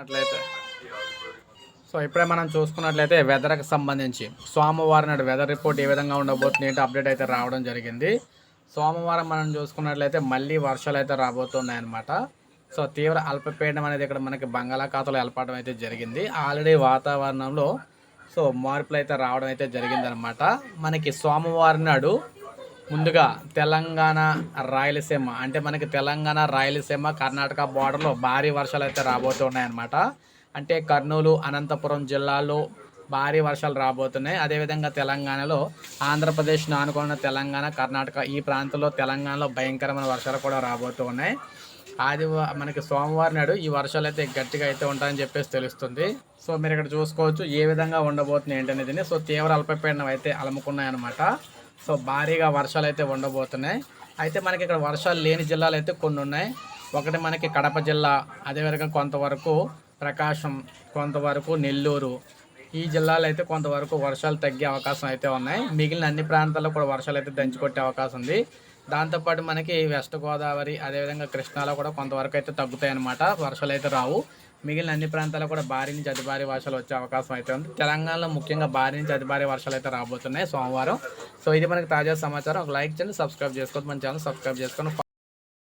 చూసుకున్నట్లయితే. సో ఇప్పుడే మనం చూసుకున్నట్లయితే వెదర్కి సంబంధించి సోమవారం నాడు వెదర్ రిపోర్ట్ ఏ విధంగా ఉండబోతుంది ఏంటి అప్డేట్ అయితే రావడం జరిగింది. సోమవారం మనం చూసుకున్నట్లయితే మళ్ళీ వర్షాలు అయితే రాబోతున్నాయన్నమాట. సో తీవ్ర అల్పపీడనం అనేది ఇక్కడ మనకి బంగాళాఖాతంలో ఏర్పడడం అయితే జరిగింది. ఆల్రెడీ వాతావరణంలో సో మార్పులు అయితే రావడం అయితే జరిగిందనమాట మనకి సోమవారం నాడు ముందుగా తెలంగాణ రాయలసీమ. అంటే మనకి తెలంగాణ రాయలసీమ కర్ణాటక బార్డర్లో భారీ వర్షాలు అయితే రాబోతున్నాయన్నమాట అంటే కర్నూలు అనంతపురం జిల్లాలో భారీ వర్షాలు రాబోతున్నాయి. అదేవిధంగా తెలంగాణలో ఆంధ్రప్రదేశ్ ఆనుకున్న తెలంగాణ కర్ణాటక ఈ ప్రాంతంలో తెలంగాణలో భయంకరమైన వర్షాలు కూడా రాబోతున్నాయి ఆది మనకి సోమవారం నాడు ఈ వర్షాలు అయితే గట్టిగా అయితే ఉంటాయని చెప్పేసి తెలుస్తుంది. సో మీరు ఇక్కడ చూసుకోవచ్చు ఏ విధంగా ఉండబోతుంది ఏంటనేది సో తీవ్ర అల్పపీడనం అయితే అలముకున్నాయన్నమాట. సో భారీగా వర్షాలు అయితే ఉండబోతున్నాయి. అయితే మనకి ఇక్కడ వర్షాలు లేని జిల్లాలు అయితే కొన్ని ఉన్నాయి ఒకటి మనకి కడప జిల్లా అదేవిధంగా కొంతవరకు ప్రకాశం కొంతవరకు నెల్లూరు. ఈ జిల్లాలో అయితే కొంతవరకు వర్షాలు తగ్గే అవకాశం అయితే ఉన్నాయి. మిగిలిన అన్ని ప్రాంతాల్లో కూడా వర్షాలు అయితే దంచుకొట్టే అవకాశం ఉంది. దాంతోపాటు మనకి వెస్ట్ గోదావరి అదేవిధంగా కృష్ణాలో కూడా కొంతవరకు అయితే తగ్గుతాయి అన్నమాట. వర్షాలు అయితే రావు. మిగిలిన అన్ని ప్రాంతాల్లో కూడా భారీ నుంచి అతి భారీ వర్షాలు వచ్చే అవకాశం అయితే ఉంది. తెలంగాణలో ముఖ్యంగా భారీ నుంచి అతి భారీ వర్షాలు అయితే రాబోతున్నాయి సోమవారం. సో ఇది మనకి తాజా సమాచారం ఒక లైక్ చేయండి సబ్స్క్రైబ్ చేసుకోవద్దు మన ఛానల్ సబ్స్క్రైబ్ చేసుకొని